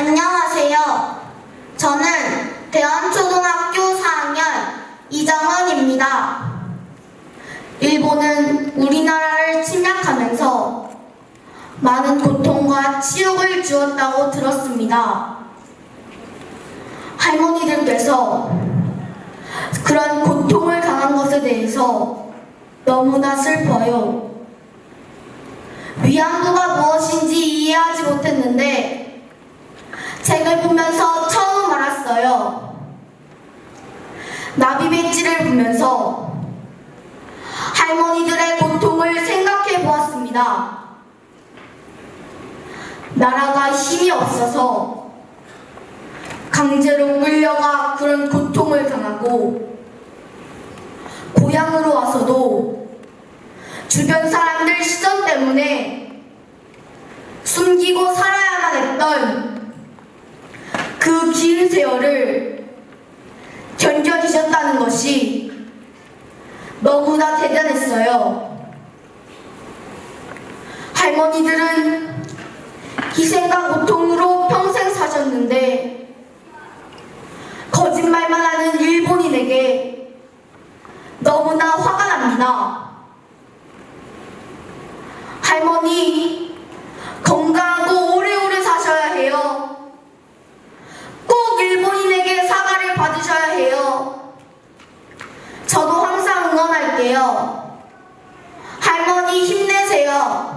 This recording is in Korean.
안녕하세요. 저는 대한초등학교 4학년 이정은입니다. 일본은 우리나라를 침략하면서 많은 고통과 치욕을 주었다고 들었습니다. 할머니들께서 그런 고통을 당한 것에 대해서 너무나 슬퍼요. 위안부가 무엇인지 이해하지 못했는데 책을 보면서 처음 알았어요. 배지를 보면서 할머니들의 고통을 생각해 보았습니다. 나라가 힘이 없어서 강제로 끌려가 그런 고통을 당하고 고향으로 와서도 주변 사람들 시선 때문에 숨기고 살아야만 했던 그 긴 세월을 견뎌주셨다는 것이 너무나 대단했어요. 할머니들은 희생과 고통으로 평생 사셨는데 거짓말만 하는 일본인에게 너무나 화가 납니다. 할머니, 할머니 힘내세요.